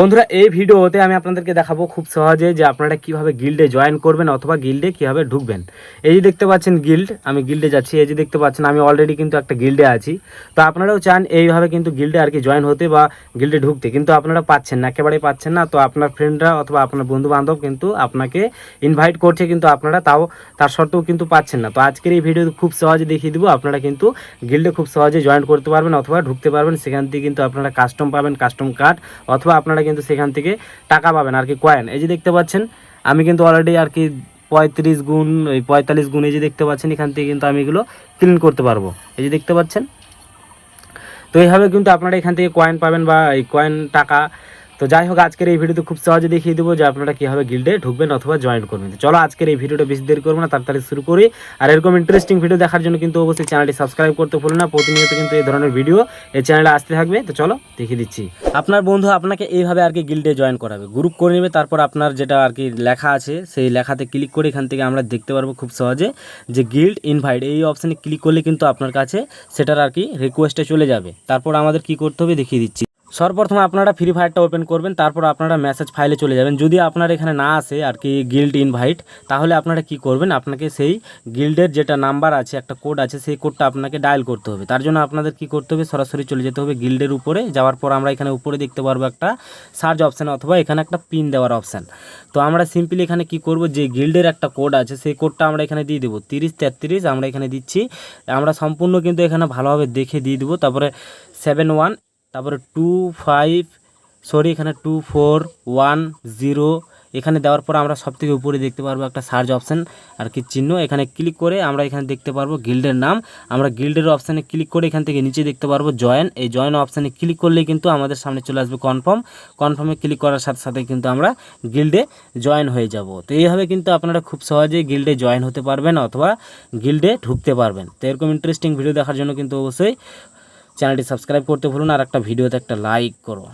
বন্ধুরা, এই ভিডিওতে আমি আপনাদেরকে দেখাবো খুব সহজে যে আপনারা কীভাবে গিল্ডে জয়েন করবেন অথবা গিল্ডে কীভাবে ঢুকবেন। এই যে দেখতে পাচ্ছেন গিল্ড আমি গিল্ডে যাচ্ছি। এই যে দেখতে পাচ্ছেন, আমি অলরেডি কিন্তু একটা গিল্ডে আছি। তো আপনারাও চান এইভাবে কিন্তু গিল্ডে আর কি জয়েন হতে বা গিল্ডে ঢুকতে। কিন্তু আপনারা পাচ্ছেন না, একেবারেই পাচ্ছেন না। তো আপনার ফ্রেন্ডরা অথবা আপনার বন্ধু বান্ধব কিন্তু আপনাকে ইনভাইট করছে, কিন্তু আপনারা তাও, তার সত্ত্বেও কিন্তু পাচ্ছেন না। তো আজকের এই ভিডিও খুব সহজে দেখিয়ে দিব। আপনারা কিন্তু গিল্ডে খুব সহজে জয়েন করতে পারবেন অথবা ঢুকতে পারবেন। সেখান থেকে কিন্তু আপনারা কাস্টম পাবেন কাস্টম কার্ড অথবা আপনারা কিন্তু সেখান থেকে টাকা পাবেন আর কি কয়েন এই যে দেখতে পাচ্ছেন, আমি কিন্তু অলরেডি আর কি পঁয়ত্রিশ গুণ ওই পঁয়তাল্লিশ গুণ এই যে দেখতে পাচ্ছেন, এখান থেকে কিন্তু আমি এগুলো ক্লিন করতে পারব। এই যে দেখতে পাচ্ছেন? তো এইভাবে কিন্তু আপনারা এখান থেকে কয়েন পাবেন বা এই কয়েন টাকা তো যাই হোক, আজকের এই ভিডিওতে খুব সহজে দেখিয়ে দেবো যে আপনারা কীভাবে গিল্ডে ঢুকবেন অথবা জয়েন করবেন। চলো, আজকের এই ভিডিওটা বেশি দেরি করব না, তাড়াতাড়ি শুরু করি। আর এরকম ইন্টারেস্টিং ভিডিও দেখার জন্য কিন্তু অবশ্যই চ্যানেলটি সাবস্ক্রাইব করতে ভুলুন না, প্রতিনিয়ত কিন্তু এই ধরনের ভিডিও এই চ্যানেলে আসতে থাকবে। তো চলো, দেখিয়ে দিচ্ছি। আপনার বন্ধু আপনাকে এইভাবে আর কি গিল্ডে জয়েন করাবে। গ্রুপ করে নেবে, তারপর আপনার যেটা আর কি লেখা আছে, সেই লেখাতে ক্লিক করে এখান থেকে আমরা দেখতে পারব খুব সহজে যে গিল্ড ইনভাইট এই অপশানে ক্লিক করলে কিন্তু আপনার কাছে সেটার আর কি রিকোয়েস্টে চলে যাবে। তারপর আমাদের কি করতে হবে দেখিয়ে দিচ্ছি। সর্বপ্রথম আপনারা ফ্রি ফায়ারটা ওপেন করবেন, তারপর আপনারা মেসেজ ফাইলে চলে যাবেন। যদি আপনার এখানে না আসে আর কি গিল্ড ইনভাইট তাহলে আপনারা কি করবেন? আপনাকে সেই গিল্ডের যেটা নাম্বার আছে, একটা কোড আছে, সেই কোডটা আপনাকে ডায়াল করতে হবে। তার জন্য আপনাদের কি করতে হবে? সরাসরি চলে যেতে হবে গিল্ডের উপরে। যাওয়ার পর আমরা এখানে উপরে দেখতে পারব একটা সার্চ অপশান অথবা এখানে একটা পিন দেওয়ার অপশান তো আমরা সিম্পলি এখানে কি করব? যে গিল্ডের একটা কোড আছে, সেই কোডটা আমরা এখানে দিয়ে দেবো। তিরিশ তেত্রিশ আমরা এখানে দিচ্ছি। আমরা সম্পূর্ণ কিন্তু এখানে ভালোভাবে দেখে দিয়ে দেবো। তারপরে সেভেন ওয়ান তারপরে টু ফাইভ সরি এখানে টু ফোর ওয়ান জিরো এখানে দেওয়ার পর আমরা সব থেকে উপরে দেখতে পারব একটা সার্চ অপশান আর কি চিহ্ন। এখানে ক্লিক করে আমরা এখানে দেখতে পারব গিল্ডের নাম। আমরা গিল্ডের অপশানে ক্লিক করে এখান থেকে নিচে দেখতে পারব জয়েন এই জয়েন অপশানে ক্লিক করলেই কিন্তু আমাদের সামনে চলে আসবে কনফার্ম কনফার্মে ক্লিক করার সাথে সাথে কিন্তু আমরা গিল্ডে জয়েন হয়ে যাব। তো এইভাবে কিন্তু আপনারা খুব সহজেই গিল্ডে জয়েন হতে পারবেন অথবা গিল্ডে ঢুকতে পারবেন। তো এরকম ইন্টারেস্টিং ভিডিও দেখার জন্য কিন্তু অবশ্যই চ্যানেলটি সাবস্ক্রাইব করতে ভুলুন আর একটা ভিডিওতে একটা লাইক করো।